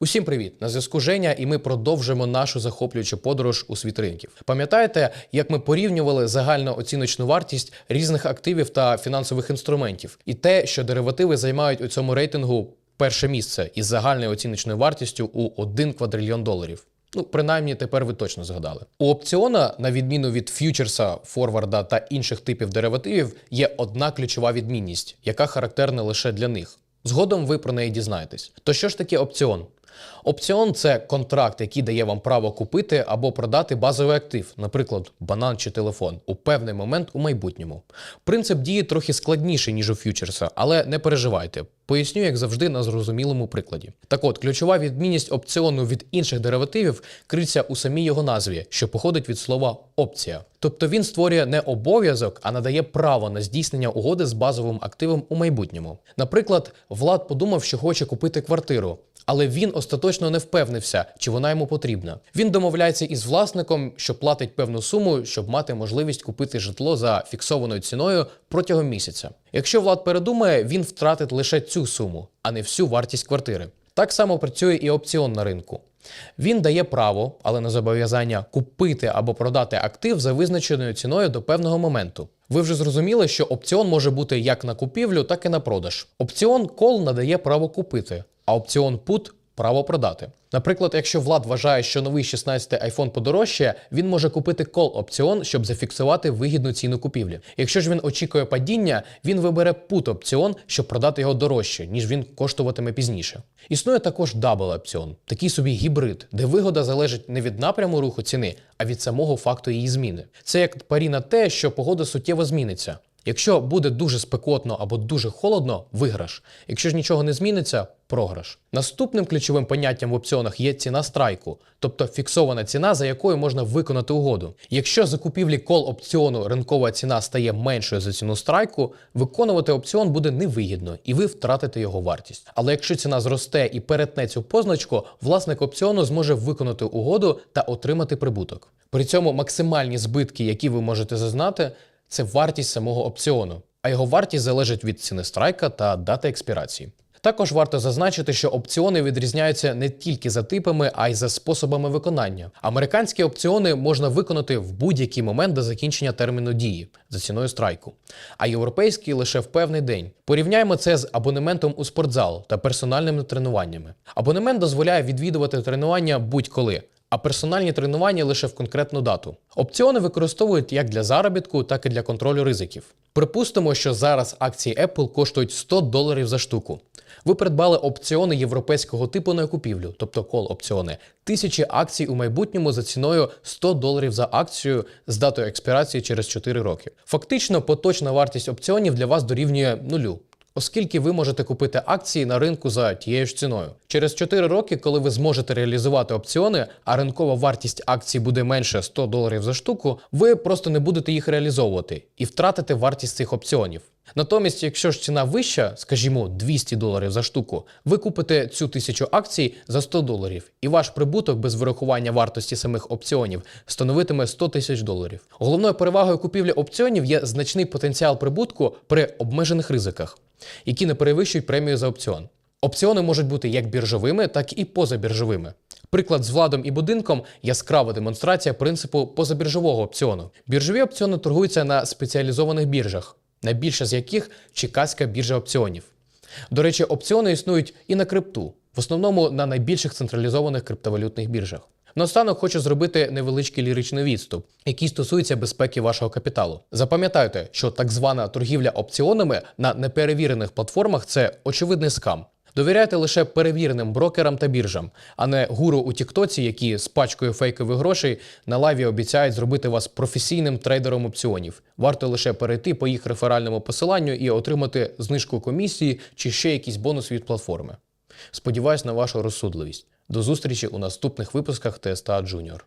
Усім привіт! На зв'язку Женя, і ми продовжимо нашу захоплюючу подорож у світ ринків. Пам'ятаєте, як ми порівнювали загальну оціночну вартість різних активів та фінансових інструментів, і те, що деривативи займають у цьому рейтингу перше місце із загальною оціночною вартістю у 1 квадрильйон доларів. Ну, принаймні, тепер ви точно згадали. У опціона, на відміну від ф'ючерса, форварда та інших типів деривативів, є одна ключова відмінність, яка характерна лише для них. Згодом ви про неї дізнаєтесь. То що ж таке опціон? Опціон це контракт, який дає вам право купити або продати базовий актив, наприклад, банан чи телефон, у певний момент у майбутньому. Принцип дії трохи складніший, ніж у ф'ючерса, але не переживайте. Поясню, як завжди, на зрозумілому прикладі. Так от, ключова відмінність опціону від інших деривативів криється у самій його назві, що походить від слова опція. Тобто він створює не обов'язок, а надає право на здійснення угоди з базовим активом у майбутньому. Наприклад, Влад подумав, що хоче купити квартиру. Але він остаточно не впевнився, чи вона йому потрібна. Він домовляється із власником, що платить певну суму, щоб мати можливість купити житло за фіксованою ціною протягом місяця. Якщо влад передумає, він втратить лише цю суму, а не всю вартість квартири. Так само працює і опціон на ринку. Він дає право, але не зобов'язання купити або продати актив за визначеною ціною до певного моменту. Ви вже зрозуміли, що опціон може бути як на купівлю, так і на продаж. Опціон кол надає право купити, а опціон put – право продати. Наприклад, якщо Влад вважає, що новий 16-й iPhone подорожчає, він може купити кол опціон, щоб зафіксувати вигідну ціну купівлі. Якщо ж він очікує падіння, він вибере put опціон, щоб продати його дорожче, ніж він коштуватиме пізніше. Існує також дабл опціон, такий собі гібрид, де вигода залежить не від напряму руху ціни, а від самого факту її зміни. Це як парі на те, що погода суттєво зміниться. Якщо буде дуже спекотно або дуже холодно, виграш. Якщо ж нічого не зміниться, програш. Наступним ключовим поняттям в опціонах є ціна страйку, тобто фіксована ціна, за якою можна виконати угоду. Якщо за купівлі кол опціону ринкова ціна стає меншою за ціну страйку, виконувати опціон буде невигідно і ви втратите його вартість. Але якщо ціна зросте і перетне цю позначку, власник опціону зможе виконати угоду та отримати прибуток. При цьому максимальні збитки, які ви можете зазнати, це вартість самого опціону, а його вартість залежить від ціни страйка та дати експірації. Також варто зазначити, що опціони відрізняються не тільки за типами, а й за способами виконання. Американські опціони можна виконати в будь-який момент до закінчення терміну дії за ціною страйку, а європейські лише в певний день. Порівняємо це з абонементом у спортзал та персональними тренуваннями. Абонемент дозволяє відвідувати тренування будь-коли а персональні тренування лише в конкретну дату. Опціони використовують як для заробітку, так і для контролю ризиків. Припустимо, що зараз акції Apple коштують 100 доларів за штуку. Ви придбали опціони європейського типу на купівлю, тобто кол опціони, тисячі акцій у майбутньому за ціною 100 доларів за акцію з датою експірації через 4 роки. Фактично, поточна вартість опціонів для вас дорівнює нулю оскільки ви можете купити акції на ринку за тією ж ціною. Через 4 роки, коли ви зможете реалізувати опціони, а ринкова вартість акцій буде менше 100 доларів за штуку, ви просто не будете їх реалізовувати і втратите вартість цих опціонів. Натомість, якщо ж ціна вища, скажімо, 200 доларів за штуку, ви купите цю тисячу акцій за 100 доларів, і ваш прибуток без вирахування вартості самих опціонів становитиме 100 тисяч доларів. Головною перевагою купівлі опціонів є значний потенціал прибутку при обмежених ризиках які не перевищують премію за опціон. Опціони можуть бути як біржовими, так і позабіржовими. Приклад з владом і будинком яскрава демонстрація принципу позабіржового опціону. Біржові опціони торгуються на спеціалізованих біржах, найбільша з яких Чикаська біржа опціонів. До речі, опціони існують і на крипту, в основному на найбільших централізованих криптовалютних біржах. Наостанок хочу зробити невеличкий ліричний відступ, який стосується безпеки вашого капіталу. Запам'ятайте, що так звана торгівля опціонами на неперевірених платформах це очевидний скам. Довіряйте лише перевіреним брокерам та біржам, а не гуру у Тіктоці, які з пачкою фейкових грошей на лаві обіцяють зробити вас професійним трейдером опціонів. Варто лише перейти по їх реферальному посиланню і отримати знижку комісії чи ще якийсь бонус від платформи. Сподіваюсь на вашу розсудливість. До зустрічі у наступних випусках ТСТА Junior.